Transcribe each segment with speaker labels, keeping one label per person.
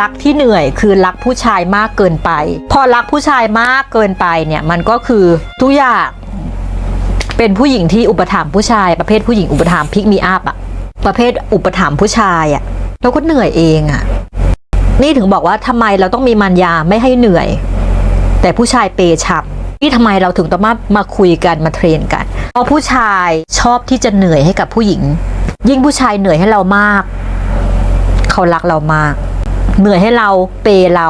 Speaker 1: รักที่เหนื่อยคือรักผู้ชายมากเกินไป พอรักผู้ชายมากเกินไปเนี่ยมันก็คือทุกอย่างเป็นผู้หญิงที่อุปถัมภ์ผู้ชาย ประเภทผู้หญิงอุปถัมภ์พิกมีอัพอะประเภทอุปถัมภ์ผู้ชายอะเราก็เหนื่อยเองอะนี่ถึงบอกว่าทำไมเราต้องมีมารยาไม่ให้เหนื่อย แต่ผู้ชายเปยฉับนี่ทำไมเราถึงต้องมามาคุยกันมาเทรนกัน เพราะผู้ชายชอบที่จะเหนื่อยให้กับผู้หญิง ยิ่งผู้ชายเหนื่อยให้เรามาก เขารักเรามาก เหนื่อยให้เราเปย์เรา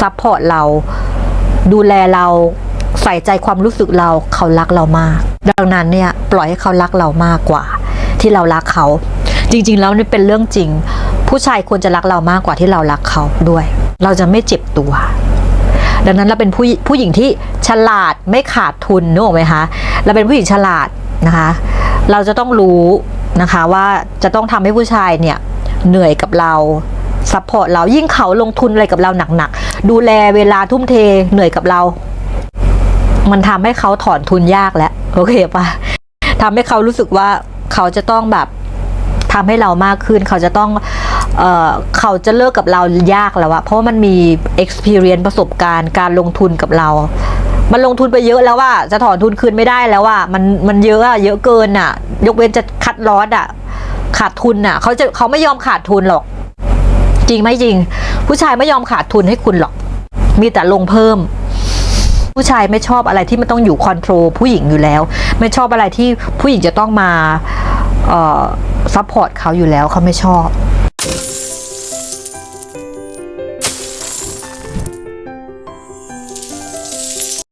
Speaker 1: ซัพพอร์ตเรา ดูแลเราใส่ใจความรู้สึกเราเขารักเรามาก ดังนั้นเนี่ยปล่อยให้เขารักเรามากกว่า ที่เรารักเขา จริง ๆ แล้วนี่เป็นเรื่องจริง ผู้ชายควรจะรักเรามากกว่าที่เรารักเขาด้วย เราจะไม่เจ็บตัว ดังนั้นเราเป็นผู้ผู้หญิงที่ฉลาดไม่ขาดทุนนึกออกไหมคะเราเป็นผู้หญิงฉลาดนะคะ เราจะต้องรู้นะคะว่าจะต้องทำให้ผู้ชายเนี่ยเหนื่อยกับเรา ซัพพอร์ตเรายิ่งเขาลงทุนอะไรกับเราหนักๆ ดูแลเวลาทุ่มเทเหนื่อยกับเรา มันทำให้เขาถอนทุนยากแล้ว โอเคปะทำให้เขารู้สึกว่าเขาจะต้องแบบทำให้เรามากขึ้น เขาจะต้องเออเขาจะเลิกกับเรายากแล้วอะเพราะมันมี experience ประสบการณ์การลงทุนกับเรา มันลงทุนไปเยอะแล้วว่าจะถอนทุนคืนไม่ได้แล้วว่ามันมันเยอะอะเยอะเกินอะยกเว้นจะคัดลอสอะขาดทุนอะเขาจะเขาไม่ยอมขาดทุนหรอก จริงไหมจริง ผู้ชายไม่ยอมขาดทุนให้คุณหรอก มีแต่ลงเพิ่ม ผู้ชายไม่ชอบอะไรที่มันต้องอยู่คอนโทรลผู้หญิงอยู่แล้ว ไม่ชอบอะไรที่ผู้หญิงจะต้องมาเอ่อซัพพอร์ตเขาอยู่แล้วเขาไม่ชอบ